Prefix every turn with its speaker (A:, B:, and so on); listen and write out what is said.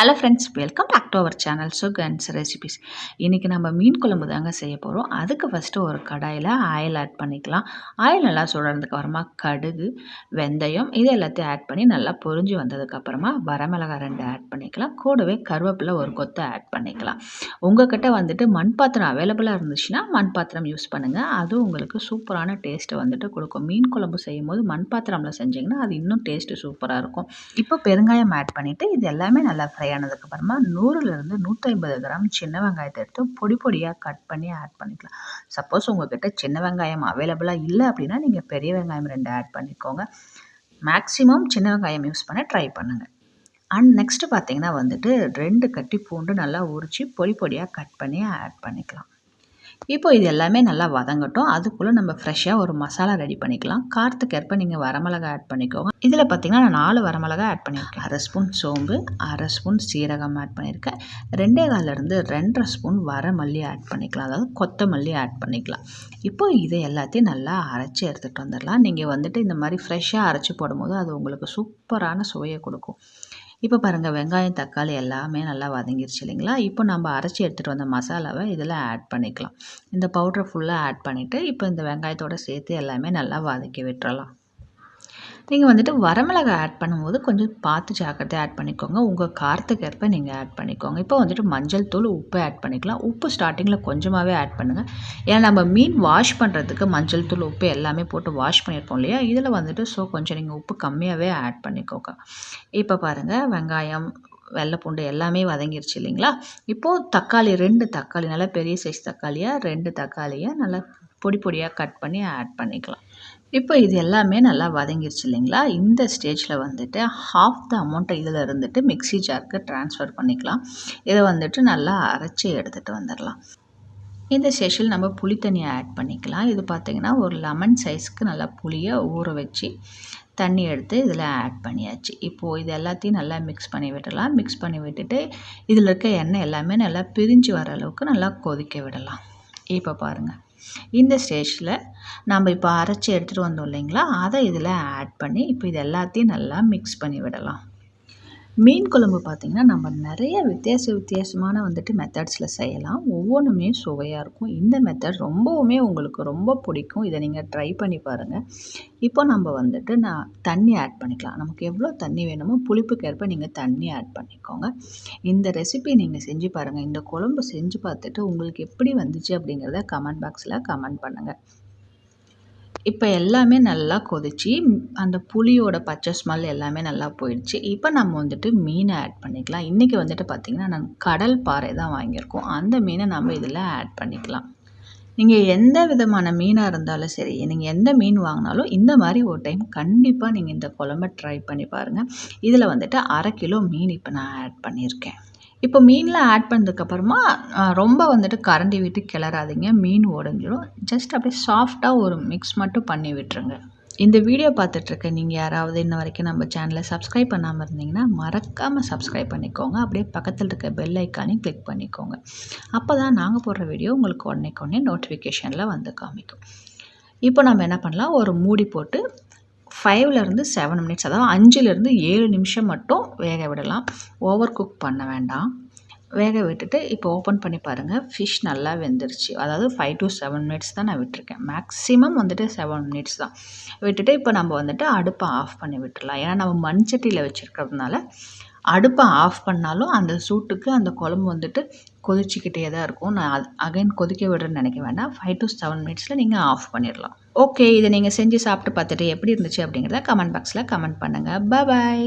A: Hello friends welcome back to our channel so guns recipes இன்றைக்கி நம்ம மீன் குழம்பு தாங்க செய்ய போகிறோம் அதுக்கு ஃபஸ்ட்டு ஒரு கடாயில் ஆயில் ஆட் பண்ணிக்கலாம். ஆயில் நல்லா சுடுறதுக்கு அப்புறமா கடுகு வெந்தயம் இது எல்லாத்தையும் ஆட் பண்ணி நல்லா பொரிஞ்சு வந்ததுக்கப்புறமா வரமிளகாய் ரெண்டு ஆட் பண்ணிக்கலாம். கூடவே கருவேப்பிலை ஒரு கொத்தை ஆட் பண்ணிக்கலாம். உங்கள்கிட்ட வந்துட்டு மண் பாத்திரம் அவைலபிளாக இருந்துச்சுன்னா மண் பாத்திரம் யூஸ் பண்ணுங்கள் அதுவும் உங்களுக்கு சூப்பரான டேஸ்ட்டை வந்துட்டு கொடுக்கும். மீன் குழம்பு செய்யும் போது மண் பாத்திரமில் செஞ்சிங்கன்னா அது இன்னும் டேஸ்ட்டு சூப்பராக இருக்கும். இப்போ பெருங்காயம் ஆட் பண்ணிவிட்டு இது எல்லாமே நல்லா ஃப்ரை ஆனதுக்கப்புறமா நூறுலேருந்து நூற்றி கிராம் சின்ன வெங்காயத்தை எடுத்து பொடி பொடியாக கட் பண்ணி ஆட் பண்ணிக்கலாம். சப்போஸ் உங்கள்கிட்ட சின்ன வெங்காயம் அவைலபிளாக இல்லை அப்படின்னா நீங்கள் பெரிய வெங்காயம் ரெண்டு ஆட் பண்ணிக்கோங்க. மேக்ஸிமம் சின்ன வெங்காயம் யூஸ் பண்ண ட்ரை பண்ணுங்கள் அண்ட் நெக்ஸ்ட்டு பார்த்தீங்கன்னா வந்துட்டு ரெண்டு கட்டி பூண்டு நல்லா உரித்து பொடி பொடியாக கட் பண்ணி ஆட் பண்ணிக்கலாம். இப்போ இது எல்லாமே நல்லா வதங்கட்டும். அதுக்குள்ளே நம்ம ஃப்ரெஷ்ஷாக ஒரு மசாலா ரெடி பண்ணிக்கலாம். காரத்துக்கு ஏற்ப நீங்கள் வரமிளகா ஆட் பண்ணிக்கோங்க. இதில் பார்த்தீங்கன்னா நான் நாலு வரமிளகா ஆட் பண்ணியிருக்கேன். அரை ஸ்பூன் சோம்பு அரை ஸ்பூன் சீரகம் ஆட் பண்ணியிருக்கேன். ரெண்டே காலிலிருந்து ரெண்டரை ஸ்பூன் வரமல்லி ஆட் பண்ணிக்கலாம். அதாவது கொத்தமல்லி ஆட் பண்ணிக்கலாம். இப்போ இதை எல்லாத்தையும் நல்லா அரைச்சி எடுத்துகிட்டு வந்துடலாம். நீங்கள் வந்துட்டு இந்த மாதிரி ஃப்ரெஷ்ஷாக அரைச்சி போடும்போது அது உங்களுக்கு சூப்பரான சுவையை கொடுக்கும். இப்போ பாருங்கள் வெங்காயம் தக்காளி எல்லாமே நல்லா வதங்கிருச்சு இல்லைங்களா? இப்போ நம்ம அரைச்சி எடுத்துகிட்டு வந்த மசாலாவை இதில் ஆட் பண்ணிக்கலாம். இந்த பவுட்ரை ஃபுல்லாக ஆட் பண்ணிவிட்டு இப்போ இந்த வெங்காயத்தோடு சேர்த்து எல்லாமே நல்லா வதக்கி விட்டுறலாம். நீங்கள் வந்துட்டு வரமிளகாய் ஆட் பண்ணும்போது கொஞ்சம் பார்த்து ஜாக்கிரதையாக ஆட் பண்ணிக்கோங்க. உங்கள் காரத்துக்கு ஏற்ப நீங்கள் ஆட் பண்ணிக்கோங்க. இப்போ வந்துட்டு மஞ்சள் தூள் உப்பு ஆட் பண்ணிக்கலாம். உப்பு ஸ்டார்டிங்கில் கொஞ்சமாகவே ஆட் பண்ணுங்கள் ஏன்னா நம்ம மீன் வாஷ் பண்ணுறதுக்கு மஞ்சள் தூள் உப்பு எல்லாமே போட்டு வாஷ் பண்ணியிருப்போம் இல்லையா? இதில் வந்துட்டு ஸோ கொஞ்சம் நீங்கள் உப்பு கம்மியாகவே ஆட் பண்ணிக்கோங்க. இப்போ பாருங்கள் வெங்காயம் வெள்ளைப்பூண்டு எல்லாமே வதங்கிருச்சு இல்லைங்களா? இப்போது தக்காளி ரெண்டு தக்காளி நல்லா பெரிய சைஸ் தக்காளியாக ரெண்டு தக்காளியாக நல்லா பொடி பொடியாக கட் பண்ணி ஆட் பண்ணிக்கலாம். இப்போ இது எல்லாமே நல்லா வதங்கிருச்சு இல்லைங்களா? இந்த ஸ்டேஜில் வந்துட்டு ஹாஃப் த அமௌண்ட்டை இதில் இருந்துட்டு மிக்சி ஜாருக்கு ட்ரான்ஸ்ஃபர் பண்ணிக்கலாம். இதை வந்துட்டு நல்லா அரைச்சி எடுத்துகிட்டு வந்துடலாம். இந்த ஸ்டேஷில் நம்ம புளி தண்ணியை ஆட் பண்ணிக்கலாம். இது பார்த்திங்கன்னா ஒரு லெமன் சைஸ்க்கு நல்லா புளியை ஊற வச்சு தண்ணி எடுத்து இதில் ஆட் பண்ணியாச்சு. இப்போது இது எல்லாத்தையும் நல்லா மிக்ஸ் பண்ணி விடலாம். மிக்ஸ் பண்ணி விட்டுட்டு இதில் இருக்க எண்ணெய் எல்லாமே நல்லா பிரிஞ்சு வர அளவுக்கு நல்லா கொதிக்க விடலாம். இப்போ பாருங்கள் இந்த ஸ்டேஜில் நம்ம இப்போ அரைச்சி எடுத்துகிட்டு வந்தோம் இல்லைங்களா? அதை இதில் ஆட் பண்ணி இப்போ இது எல்லாத்தையும் நல்லா மிக்ஸ் பண்ணி விடலாம். மீன் குழம்பு பார்த்திங்கன்னா நம்ம நிறைய வித்தியாச வித்தியாசமான வந்துட்டு மெத்தட்ஸில் செய்யலாம். ஒவ்வொன்றுமே சுவையாக இருக்கும். இந்த மெத்தட் ரொம்பவுமே உங்களுக்கு ரொம்ப பிடிக்கும். இதை நீங்கள் ட்ரை பண்ணி பாருங்கள் இப்போ நம்ம வந்துட்டு நான் தண்ணி ஆட் பண்ணிக்கலாம். நமக்கு எவ்வளோ தண்ணி வேணுமோ புளிப்புக்கு ஏற்ப நீங்கள் தண்ணி ஆட் பண்ணிக்கோங்க. இந்த ரெசிபி நீங்கள் செஞ்சு பாருங்கள் இந்த குழம்பு செஞ்சு பார்த்துட்டு உங்களுக்கு எப்படி வந்துச்சு அப்படிங்கிறத கமெண்ட் பாக்ஸில் கமெண்ட் பண்ணுங்கள் இப்போ எல்லாமே நல்லா கொதிச்சு அந்த புளியோட பச்சை ஸ்மெல் எல்லாமே நல்லா போயிடுச்சு. இப்போ நம்ம வந்துட்டு மீனை ஆட் பண்ணிக்கலாம். இன்றைக்கி வந்துட்டு பார்த்திங்கன்னா நாங்கள் கடல் பாறை தான் வாங்கியிருக்கோம். அந்த மீனை நம்ம இதில் ஆட் பண்ணிக்கலாம். நீங்கள் எந்த விதமான மீனாக இருந்தாலும் சரி நீங்கள் எந்த மீன் வாங்கினாலும் இந்த மாதிரி ஒரு டைம் கண்டிப்பாக நீங்கள் இந்த குழம்ப ட்ரை பண்ணி பாருங்கள் இதில் வந்துட்டு அரை கிலோ மீன் இப்போ நான் ஆட் பண்ணியிருக்கேன். இப்போ மீனில் ஆட் பண்ணதுக்கப்புறமா ரொம்ப வந்துட்டு கரண்டி விட்டு கிளறாதீங்க. மீன் உடஞ்சிடும் ஜஸ்ட் அப்படியே சாஃப்டாக ஒரு மிக்ஸ் மட்டும் பண்ணி விட்டுருங்க. இந்த வீடியோ பார்த்துட்ருக்க நீங்கள் யாராவது இன்ன வரைக்கும் நம்ம சேனலை சப்ஸ்கிரைப் பண்ணாமல் இருந்தீங்கன்னா மறக்காமல் சப்ஸ்கிரைப் பண்ணிக்கோங்க. அப்படியே பக்கத்தில் இருக்க பெல் ஐக்கானையும் கிளிக் பண்ணிக்கோங்க. அப்போ தான் நாங்கள் போடுற வீடியோ உங்களுக்கு உடனே உடனே நோட்டிஃபிகேஷனில் வந்து காமிக்கும். இப்போ நம்ம என்ன பண்ணலாம்? ஒரு மூடி போட்டு ஃபைவ்லேருந்து செவன் மினிட்ஸ் அதாவது அஞ்சுலேருந்து ஏழு நிமிஷம் மட்டும் வேக விடலாம். ஓவர் குக் பண்ண வேண்டாம். வேக விட்டுட்டு இப்போ ஓப்பன் பண்ணி பாருங்கள் ஃபிஷ் நல்லா வெந்துருச்சு. அதாவது ஃபைவ் டு செவன் மினிட்ஸ் தான் நான் விட்டுருக்கேன். மேக்ஸிமம் வந்துட்டு செவன் மினிட்ஸ் தான். விட்டுட்டு இப்போ நம்ம வந்துட்டு அடுப்பை ஆஃப் பண்ணி விட்டுடலாம் ஏன்னா நம்ம மண் சட்டியில் வச்சுருக்கிறதுனால அடுப்பை ஆஃப் பண்ணாலும் அந்த சூட்டுக்கு அந்த குழம்பு வந்துட்டு கொதிச்சிக்கிட்டே தான் இருக்கும். நான் அகைன் கொதிக்க விடுறேன்னு நினைக்க வேண்டாம். ஃபைவ் டு செவன் மினிட்ஸில் நீங்கள் ஆஃப் பண்ணிடலாம். ஓகே இதை நீங்கள் செஞ்சு சாப்பிட்டு பார்த்துட்டு எப்படி இருந்துச்சு அப்படிங்கிறத கமெண்ட் பாக்ஸில் கமெண்ட் பண்ணுங்கள் பாய்